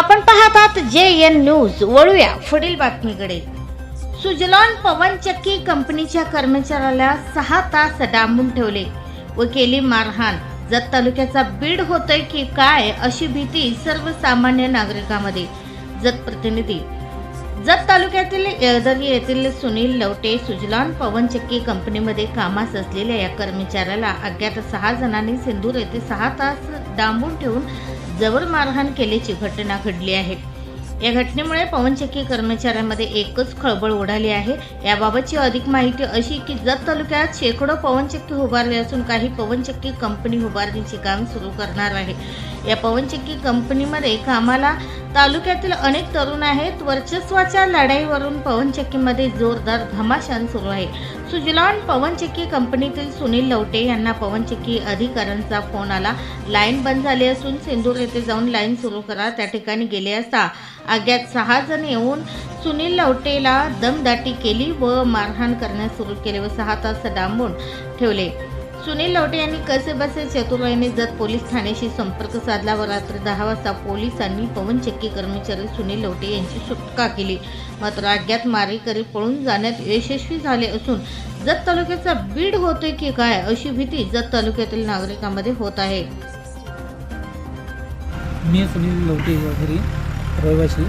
आपण पाहतात जे एन न्यूज. वळूया पुढील बातमीकडे. सुजलॉन पवनचक्की कंपनीच्या कर्मचाऱ्याला सहा तास डांबून ठेवले. व केली मारहाण. जत तालुक्याचा बीड होतोय की काय अशी भीती सर्वसामान्य नागरिकांमध्ये. जत प्रतिनिधी जत तालुक्यातील येळदरी येथील सुनील लवटे सुजलान पवनचक्की कंपनीमध्ये कामास असलेल्या या कर्मचाऱ्याला अज्ञात सहा जणांनी सिंदूर येथे सहा तास डांबून ठेवून जबर मारहाण केल्याची घटना घडली आहे. या घटनेमुळे पवनचक्की कर्मचाऱ्यांमध्ये एकच खळबळ उडाली आहे. याबाबतची अधिक माहिती अशी की जत तालुक्यात शेकडो पवनचक्की उभारले असून काही पवनचक्की कंपनी उभारणीचे काम सुरू करणार आहे. या पवनचक्की कंपनीमध्ये कामाला तालुक्यातील अनेक तरुण आहेत. वर्चस्वाच्या लढाईवरून पवनचक्कीमध्ये जोरदार धमाशान सुरू आहे. सुजलॉन पवनचक्की कंपनीतील सुनील लवटे यांना पवनचक्की अधिकाऱ्यांचा फोन आला. लाईन बंद झाली असून सिंदूर येथे जाऊन लाईन सुरू करा त्या ठिकाणी गेले असता अज्ञात सहा जण येऊन सुनील लवटेला दमदाटी केली व मारहाण करण्यास सुरू केले व सहा तास डांबून ठेवले. सुनील लवटे यांनी कसेबसे चतुराईने जत पोलीस ठाण्याशी संपर्क साधला व रात्री दहा वाजता पोलिसांनी पवनचक्की कर्मचारी सुनील लवटे यांची सुटका केली. मात्र अज्ञात मारेकरी पळून जाण्यात यशस्वी झाले असून जत तालुक्याचा बीड होतोय की काय अशी भीती जत तालुक्यातील नागरिकांमध्ये होत आहे. मी सुनील लवटे वगैरे रहिवासी.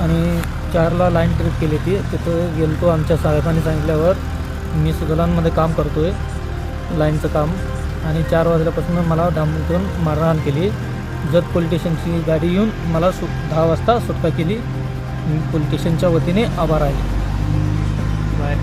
आणि चारला लाईन ट्रिप केली ती तिथं गेलतो आमच्या साहेबांनी सांगितल्यावर मी सुगलांमध्ये काम करतो आहे लाईनचं काम. आणि चार वाजल्यापासून मला डांबून मारहाण केली. जत पोलीस स्टेशनची गाडी येऊन मला सु दहा वाजता सुटका केली. मी पोलीस स्टेशनच्या वतीने आभार आहे. बाय.